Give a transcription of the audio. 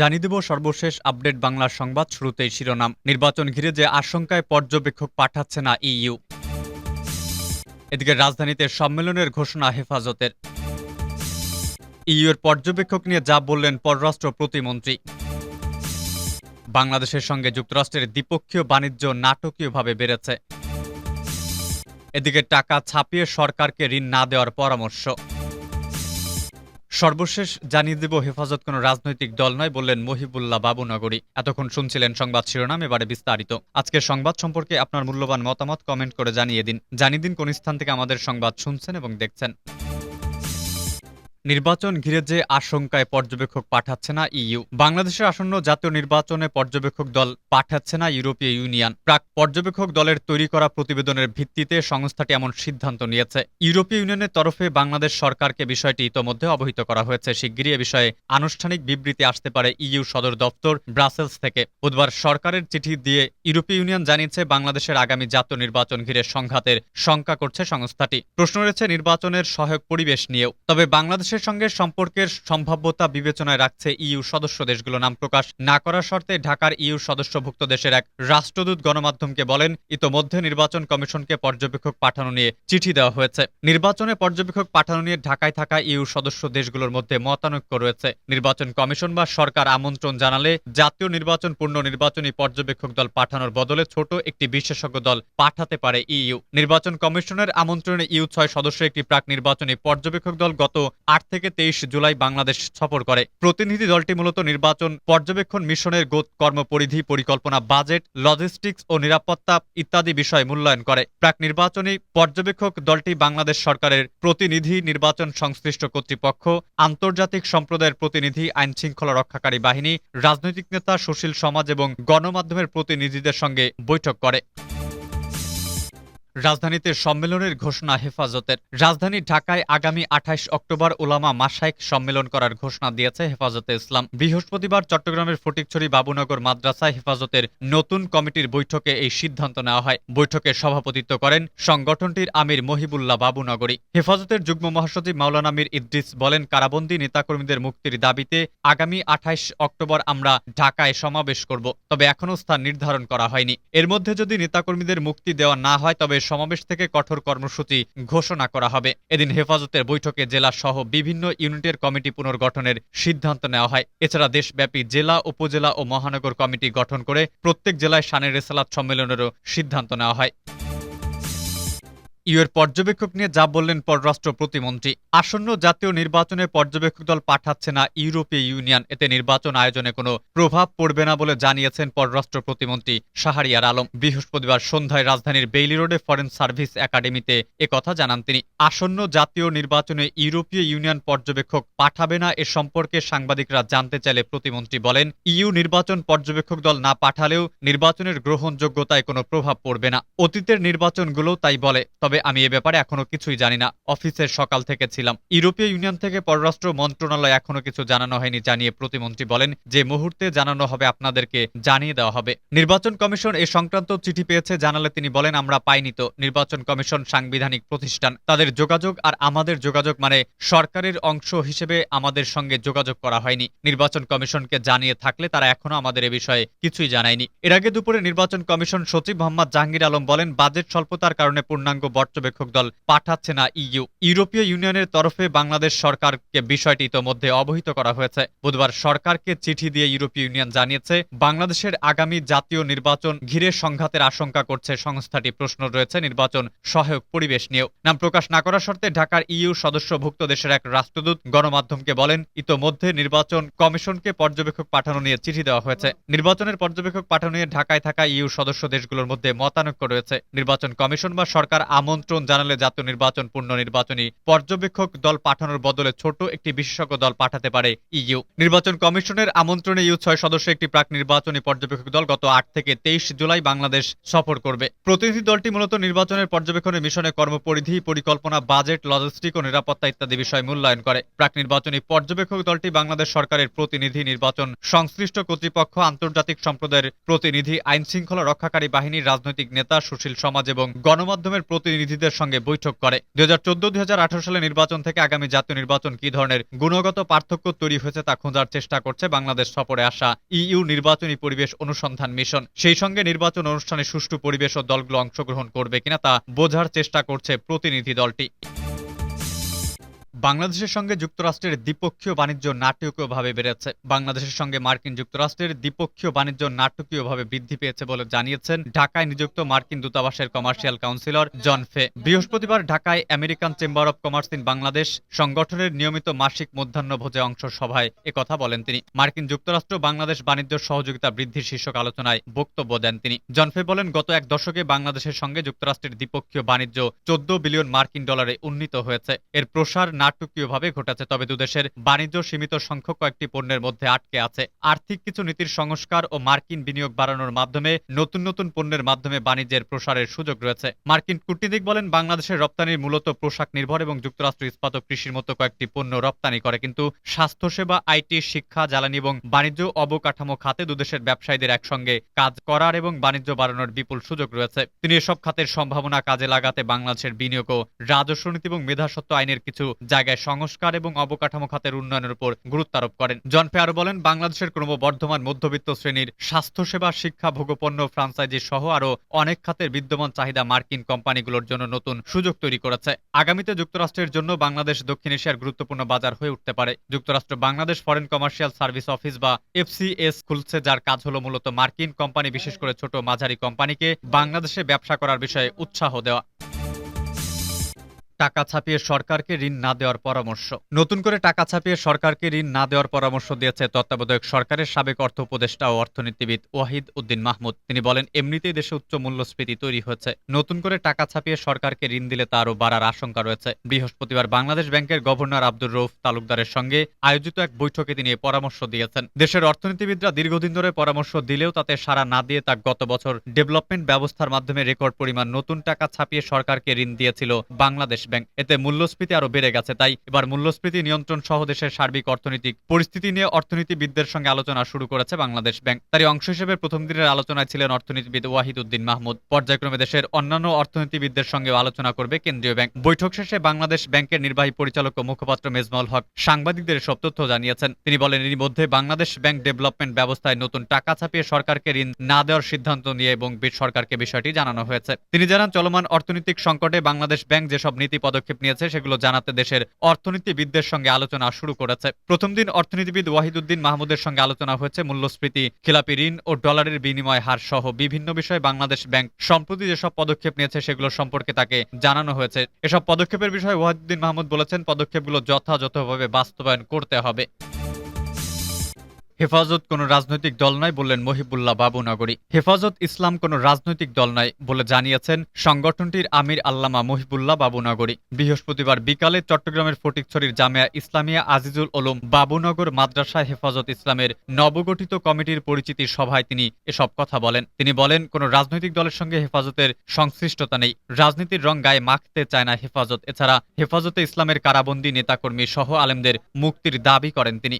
জানিয়ে দেব, সর্বশেষ আপডেট বাংলা সংবাদ শুরুতেই শিরোনাম। নির্বাচন ঘিরে যে আশঙ্কায় পর্যবেক্ষক পাঠাচ্ছে না ইইউ। এদিকে রাজধানীতে সম্মেলনের ঘোষণা হেফাজতের। ইইউ এর পর্যবেক্ষক নিয়ে যা বললেন পররাষ্ট্র প্রতিমন্ত্রী। বাংলাদেশের সঙ্গে যুক্তরাষ্ট্রের দ্বিপক্ষীয় বাণিজ্য নাটকীয়ভাবে বেড়েছে। এদিকে টাকা ছাপিয়ে সরকারকে ঋণ না দেওয়ার পরামর্শ। সর্বশেষ জানিয়ে দেব, হেফাজত কোনো রাজনৈতিক দল নয় বললেন মহিবুল্লাহ বাবুনগরী এতক্ষণ শুনছিলেন সংবাদ শিরোনাম, এবারে বিস্তারিত। আজকের সংবাদ সম্পর্কে আপনার মূল্যবান মতামত কমেন্ট করে জানিয়ে দিন। জানিয়ে দিন কোন স্থান থেকে আমাদের সংবাদ শুনছেন এবং দেখছেন। নির্বাচন ঘিরে যে আশঙ্কায় পর্যবেক্ষক পাঠাচ্ছে না ইইউ, বাংলাদেশের আসন্ন জাতীয় নির্বাচনে পর্যবেক্ষক দল পাঠাচ্ছে না ইউরোপীয় ইউনিয়ন। প্রাক পর্যবেক্ষক দলের তৈরি করা প্রতিবেদনের ভিত্তিতে সংস্থাটি এমন সিদ্ধান্ত নিয়েছে। ইউরোপীয় ইউনিয়নের তরফে বাংলাদেশ সরকারকে বিষয়টি ইতোমধ্যে অবহিত করা হয়েছে। শিগগিরই এ বিষয়ে আনুষ্ঠানিক বিবৃতি আসতে পারে ইইউ সদর দপ্তর ব্রাসেলস থেকে। বুধবার সরকারের চিঠি দিয়ে ইউরোপীয় ইউনিয়ন জানিয়েছে, বাংলাদেশের আগামী জাতীয় নির্বাচন ঘিরে সংঘাতের শঙ্কা করছে সংস্থাটি। প্রশ্ন রয়েছে, নির্বাচনের সহায়ক পরিবেশ নিয়েও। তবে বাংলাদেশের সঙ্গে সম্পর্কের সম্ভাব্যতা বিবেচনায় রাখছে ইইউ সদস্য দেশগুলো। নাম প্রকাশ না করার শর্তে ঢাকার ইইউ সদস্যভুক্ত দেশের এক রাষ্ট্রদূত গণমাধ্যমকে বলেন, ইতোমধ্যে নির্বাচন কমিশনকে পর্যবেক্ষক পাঠানো নিয়ে চিঠি দেওয়া হয়েছে। নির্বাচনে পর্যবেক্ষক পাঠানো নিয়ে ঢাকায় থাকা ইইউ সদস্য দেশগুলোর মধ্যে মতানৈক্য রয়েছে। নির্বাচন কমিশন বা সরকার আমন্ত্রণ জানালে জাতীয় নির্বাচন, পূর্ণ নির্বাচনী পর্যবেক্ষক দল পাঠানোর বদলে ছোট একটি বিশেষজ্ঞ দল পাঠাতে পারে ইইউ নির্বাচন কমিশনের আমন্ত্রণে ইউ ছয় সদস্য একটি প্রাক নির্বাচনী পর্যবেক্ষক দল গত আট থেকে তেইশ জুলাই বাংলাদেশ সফর করে। প্রতিনিধি দলটি মূলত নির্বাচন পর্যবেক্ষণ মিশনের গোত কর্মপরিধি, পরিকল্পনা, বাজেট, লজিস্টিক্স ও নিরাপত্তা ইত্যাদি বিষয় মূল্যায়ন করে। প্রাক নির্বাচনী পর্যবেক্ষক দলটি বাংলাদেশ সরকারের প্রতিনিধি নির্বাচন সংশ্লিষ্ট কর্তৃপক্ষ, আন্তর্জাতিক সম্প্রদায়ের প্রতিনিধি, আইন শৃঙ্খলা রক্ষাকারী বাহিনী, রাজনৈতিক নেতা, সুশীল সমাজ এবং গণমাধ্যমের প্রতিনিধিদের সঙ্গে বৈঠক করে। রাজধানীতে সম্মেলনের ঘোষণা হেফাজতের। রাজধানী ঢাকায় আগামী আঠাইশ অক্টোবর ওলামা মাসাইক সম্মেলন করার ঘোষণা দিয়েছে হেফাজতে ইসলাম। বৃহস্পতিবার চট্টগ্রামের ফটিকছড়ি বাবুনগর মাদ্রাসায় হেফাজতের নতুন কমিটির বৈঠকে এই সিদ্ধান্ত নেওয়া হয়। বৈঠকে সভাপতিত্ব করেন সংগঠনটির আমির মহিবুল্লাহ বাবুনগরী। হেফাজতের যুগ্ম মহাসচিব মাওলানা মীর ইদ্রিস বলেন, কারাবন্দী নেতাকর্মীদের মুক্তির দাবিতে আগামী আঠাইশ অক্টোবর আমরা ঢাকায় সমাবেশ করব, তবে এখনও স্থান নির্ধারণ করা হয়নি। এর মধ্যে যদি নেতাকর্মীদের মুক্তি দেওয়া না হয়, তবে সমাবেশ থেকে কঠোর কর্মসূচি ঘোষণা করা হবে। এদিন হেফাজতের বৈঠকে জেলা সহ বিভিন্ন ইউনিটের কমিটি পুনর্গঠনের সিদ্ধান্ত নেওয়া হয়। এছাড়া দেশব্যাপী জেলা, উপজেলা ও মহানগর কমিটি গঠন করে প্রত্যেক জেলায় সানের রেসালাত সম্মেলনেরও সিদ্ধান্ত নেওয়া হয়। ইউএর পর্যবেক্ষক নিয়ে যা বললেন পররাষ্ট্র প্রতিমন্ত্রী। আসন্ন জাতীয় নির্বাচনে পর্যবেক্ষক দল পাঠাচ্ছে না ইউরোপীয় ইউনিয়ন। এতে নির্বাচন আয়োজনে কোনো প্রভাব পড়বে না বলে জানিয়েছেন পররাষ্ট্র প্রতিমন্ত্রী শাহরিয়ার আলম। বৃহস্পতিবার সন্ধ্যায় রাজধানীর বেইলি রোডে ফরেন সার্ভিস একাডেমিতে কথা জানান তিনি। আসন্ন জাতীয় নির্বাচনে ইউরোপীয় ইউনিয়ন পর্যবেক্ষক পাঠাবে না এ সম্পর্কে সাংবাদিকরা জানতে চাইলে প্রতিমন্ত্রী বলেন, ইউ নির্বাচন পর্যবেক্ষক দল না পাঠালেও নির্বাচনের গ্রহণযোগ্যতায় কোনো প্রভাব পড়বে না। অতীতের নির্বাচনগুলো তাই বলে, তবে তবে আমি এ ব্যাপারে এখনও কিছুই জানি না। অফিসের সকাল থেকে ছিলাম। ইউরোপীয় ইউনিয়ন থেকে পররাষ্ট্র মন্ত্রণালয় এখনও কিছু জানানো হয়নি জানিয়ে প্রতিমন্ত্রী বলেন যে মুহূর্তে জানানো হবে আপনাদেরকে, জানিয়ে দেওয়া হবে। নির্বাচন কমিশন এ সংক্রান্ত চিঠি পেয়েছে জানালে তিনি বলেন, আমরা পাইনি তো। নির্বাচন কমিশন সাংবিধানিক প্রতিষ্ঠান। তাদের যোগাযোগ আর আমাদের যোগাযোগ মানে সরকারের অংশ হিসেবে আমাদের সঙ্গে যোগাযোগ করা হয়নি। নির্বাচন কমিশনকে জানিয়ে থাকলে তারা এখনও আমাদের এ বিষয়ে কিছুই জানায়নি। এর আগে দুপুরে নির্বাচন কমিশন সচিব মোহাম্মদ জাহাঙ্গীর আলম বলেন, বাজেট স্বল্পতার কারণে পূর্ণাঙ্গ পর্যবেক্ষক দল পাঠাচ্ছে না ইইউ ইউরোপীয় ইউনিয়নের তরফে বাংলাদেশ সরকারকে বিষয়টি ইতোমধ্যে অবহিত করা হয়েছে। বুধবার সরকারকে চিঠি দিয়ে ইউরোপীয় ইউনিয়ন জানিয়েছে, বাংলাদেশের আগামী জাতীয় নির্বাচন ঘিরে সংঘাতের আশঙ্কা করছে সংস্থাটি। প্রশ্ন রয়েছে নির্বাচন সহায়ক পরিবেশ নিয়েও। নাম প্রকাশ না করার শর্তে ঢাকার ইইউ সদস্যভুক্ত দেশের এক রাষ্ট্রদূত গণমাধ্যমকে বলেন, ইতোমধ্যে নির্বাচন কমিশনকে পর্যবেক্ষক পাঠানো নিয়ে চিঠি দেওয়া হয়েছে। নির্বাচনের পর্যবেক্ষক পাঠানো নিয়ে ঢাকায় থাকা ইইউ সদস্য দেশগুলোর মধ্যে মতানৈক্য রয়েছে। নির্বাচন কমিশন বা সরকার আমন্ত্রণ জানালে জাতীয় নির্বাচন পূর্ণ নির্বাচনী পর্যবেক্ষক দল পাঠানোর বদলে ছোট একটি বিশেষজ্ঞ দল পাঠাতে পারে ইইউ। নির্বাচন কমিশনের আমন্ত্রণে ইউ ছয় সদস্য একটি প্রাক নির্বাচনী পর্যবেক্ষক দল গত আট থেকে তেইশ জুলাই বাংলাদেশ সফর করবে। প্রতিনিধি দলটি মূলত নির্বাচনের পর্যবেক্ষণের মিশনে কর্মপরিধি, পরিকল্পনা, বাজেট, লজিস্টিক ও নিরাপত্তা ইত্যাদি বিষয় মূল্যায়ন করে। প্রাক নির্বাচনী পর্যবেক্ষক দলটি বাংলাদেশ সরকারের প্রতিনিধি নির্বাচন, সংশ্লিষ্ট কর্তৃপক্ষ, আন্তর্জাতিক সম্প্রদায়ের প্রতিনিধি আইন শৃঙ্খলা রক্ষাকারী বাহিনীর রাজনৈতিক নেতা, সুশীল সমাজ এবং গণমাধ্যমের প্রতিনিধি প্রতিনিধিদের সঙ্গে বৈঠক করে। দুই হাজার চোদ্দ, দুই সালে নির্বাচন থেকে আগামী জাতীয় নির্বাচন কি ধরনের গুণগত পার্থক্য তৈরি হয়েছে তা খোঁজার চেষ্টা করছে বাংলাদেশ সফরে আসা ইইউ নির্বাচনী পরিবেশ অনুসন্ধান মিশন। সেই সঙ্গে নির্বাচন অনুষ্ঠানে সুষ্ঠু পরিবেশ ও দলগুলো অংশগ্রহণ করবে কিনা তা বোঝার চেষ্টা করছে প্রতিনিধি দলটি। বাংলাদেশের সঙ্গে যুক্তরাষ্ট্রের দ্বিপক্ষীয় বাণিজ্য নাটকীয়ভাবে বেড়েছে। বাংলাদেশের সঙ্গে মার্কিন যুক্তরাষ্ট্রের দ্বিপক্ষীয় বাণিজ্য নাটকীয়ভাবে বৃদ্ধি পেয়েছে বলে জানিয়েছেন ঢাকায় নিযুক্ত মার্কিন দূতাবাসের কমার্শিয়াল কাউন্সিলর জন ফে। বৃহস্পতিবার ঢাকায় American chamber of commerce in Bangladesh সংগঠনের নিয়মিত মাসিক মধ্যাহ্নভোজে অংশ সভায় একথা বলেন তিনি। মার্কিন যুক্তরাষ্ট্র বাংলাদেশ বাণিজ্য সহযোগিতা বৃদ্ধির শীর্ষক আলোচনায় বক্তব্য দেন তিনি। জনফে বলেন, গত এক দশকে বাংলাদেশের সঙ্গে যুক্তরাষ্ট্রের দ্বিপক্ষীয় বাণিজ্য চোদ্দ বিলিয়ন মার্কিন ডলারে উন্নীত হয়েছে। এর প্রসার নাটকীয়ভাবে ঘটেছে, তবে দুদেশের বাণিজ্য সীমিত সংখ্যক কয়েকটি পণ্যের মধ্যে আটকে আছে। আর্থিক কিছু নীতির সংস্কার ও মার্কিন বিনিয়োগ বাড়ানোর মাধ্যমে নতুন নতুন পণ্যের মাধ্যমে বাণিজ্যের প্রসারের সুযোগ রয়েছে। মার্কিন কূটনীতিক বলেন, বাংলাদেশের রপ্তানি মূলত পোশাক নির্ভর এবং যুক্তরাষ্ট্র ইস্পাত কৃষির মতো কয়েকটি পণ্য রপ্তানি করে, কিন্তু স্বাস্থ্যসেবা, আইটি, শিক্ষা, জ্বালানি এবং বাণিজ্য অবকাঠামো খাতে দুদেশের ব্যবসায়ীদের একসঙ্গে কাজ করার এবং বাণিজ্য বাড়ানোর বিপুল সুযোগ রয়েছে। তিনি এসব খাতের সম্ভাবনা কাজে লাগাতে বাংলাদেশের বিনিয়োগ ও রাজস্ব নীতি এবং মেধাসত্ব আইনের কিছু জায়গায় সংস্কার এবং অবকাঠামো খাতের উন্নয়নের উপর গুরুত্ব আরোপ করেন। জনপে আরও বলেন, বাংলাদেশের ক্রমবর্ধমান মধ্যবিত্ত শ্রেণির স্বাস্থ্যসেবা, শিক্ষা, ভোগপণ্য, ফ্রাঞ্চাইজি সহ আরও অনেক খাতের বিদ্যমান চাহিদা মার্কিন কোম্পানিগুলোর জন্য নতুন সুযোগ তৈরি করেছে। আগামীতে যুক্তরাষ্ট্রের জন্য বাংলাদেশ, দক্ষিণ এশিয়ার গুরুত্বপূর্ণ বাজার হয়ে উঠতে পারে। যুক্তরাষ্ট্র Bangladesh foreign commercial service office বা এফসিএস খুলছে, যার কাজ হলো মূলত মার্কিন কোম্পানি, বিশেষ করে ছোট মাঝারি কোম্পানিকে বাংলাদেশে ব্যবসা করার বিষয়ে উৎসাহ দেওয়া। টাকা ছাপিয়ে সরকারকে ঋণ না দেওয়ার পরামর্শ। নতুন করে টাকা ছাপিয়ে সরকারকে ঋণ না দেওয়ার পরামর্শ দিয়েছে তত্ত্বাবধায়ক সরকারের সাবেক অর্থ উপদেষ্টা ও অর্থনীতিবিদ ওয়াহিদ উদ্দিন মাহমুদ। তিনি বলেন, এমনিতেই দেশে উচ্চ মূল্যস্ফীতি তৈরি হয়েছে। নতুন করে টাকা ছাপিয়ে সরকারকে ঋণ দিলে তা আরও বাড়ার আশঙ্কা রয়েছে। বৃহস্পতিবার বাংলাদেশ ব্যাংকের গভর্নর আব্দুর রৌফ তালুকদারের সঙ্গে আয়োজিত এক বৈঠকে তিনি পরামর্শ দিয়েছেন। দেশের অর্থনীতিবিদরা দীর্ঘদিন ধরে পরামর্শ দিলেও তাতে সাড়া না দিয়ে তা গত বছর ডেভেলপমেন্ট ব্যবস্থার মাধ্যমে রেকর্ড পরিমাণ নতুন টাকা ছাপিয়ে সরকারকে ঋণ দিয়েছিল বাংলাদেশ ব্যাংক। এতে মূল্যস্ফীতি আরও বেড়ে গেছে। তাই এবার মূল্যস্ফীতি নিয়ন্ত্রণ সহ দেশের সার্বিক অর্থনৈতিক পরিস্থিতি নিয়ে অর্থনীতিবিদদের সঙ্গে আলোচনা শুরু করেছে বাংলাদেশ ব্যাংক। তারই অংশ হিসেবে প্রথম দিনের আলোচনায় ছিলেন অর্থনীতিবিদ ওয়াহিদ উদ্দিন মাহমুদ। পর্যায়ক্রমে দেশের অন্যান্য অর্থনীতিবিদদের সঙ্গে আলোচনা করবে কেন্দ্রীয় ব্যাংক। বৈঠক শেষে বাংলাদেশ ব্যাংকের নির্বাহী পরিচালক ও মুখপাত্র মেজমাউল হক সাংবাদিকদের সব তথ্য জানিয়েছেন। তিনি বলেন, এরই মধ্যে বাংলাদেশ ব্যাংক ডেভেলপমেন্ট ব্যবস্থায় নতুন টাকা ছাপিয়ে সরকারকে ঋণ না দেওয়ার সিদ্ধান্ত নিয়ে এবং সরকারকে বিষয়টি জানানো হয়েছে। তিনি জানান, চলমান অর্থনৈতিক সংকটে বাংলাদেশ ব্যাংক যেসব নীতি পদক্ষেপ নিয়েছে সেগুলো জানাতে দেশের অর্থনীতিবিদদের সঙ্গে আলোচনা শুরু করেছে। প্রথম দিন অর্থনীতিবিদ ওয়াহিদুদ্দিন মাহমুদের সঙ্গে আলোচনা হয়েছে মূল্যস্ফীতি, খিলাপি ঋণ ও ডলারের বিনিময় হার সহ বিভিন্ন বিষয়ে বাংলাদেশ ব্যাংক। সম্প্রতি যেসব পদক্ষেপ নিয়েছে সেগুলো সম্পর্কে তাকে জানানো হয়েছে। এসব পদক্ষেপের বিষয়ে ওয়াহিদুদ্দিন মাহমুদ বলেছেন, পদক্ষেপগুলো যথাযথভাবে বাস্তবায়ন করতে হবে। হেফাজত কোনো রাজনৈতিক দল নয় বললেন মহিবুল্লাহ বাবুনগরী হেফাজত ইসলাম কোনো রাজনৈতিক দল নয় বলে জানিয়েছেন সংগঠনটির আমির আল্লামা মহিবুল্লাহ বাবুনগরী বৃহস্পতিবার বিকালে চট্টগ্রামের ফটিকছড়ির জামিয়া ইসলামিয়া আজিজুল ওলুম বাবুনগর মাদ্রাসা হেফাজত ইসলামের নবগঠিত কমিটির পরিচিতি সভায় তিনি এসব কথা বলেন। তিনি বলেন, কোনো রাজনৈতিক দলের সঙ্গে হেফাজতের সংশ্লিষ্টতা নেই। রাজনীতির রং গায়ে মাখতে চায় না হেফাজত। এছাড়া হেফাজতে ইসলামের কারাবন্দী নেতাকর্মী সহ আলেমদের মুক্তির দাবি করেন তিনি।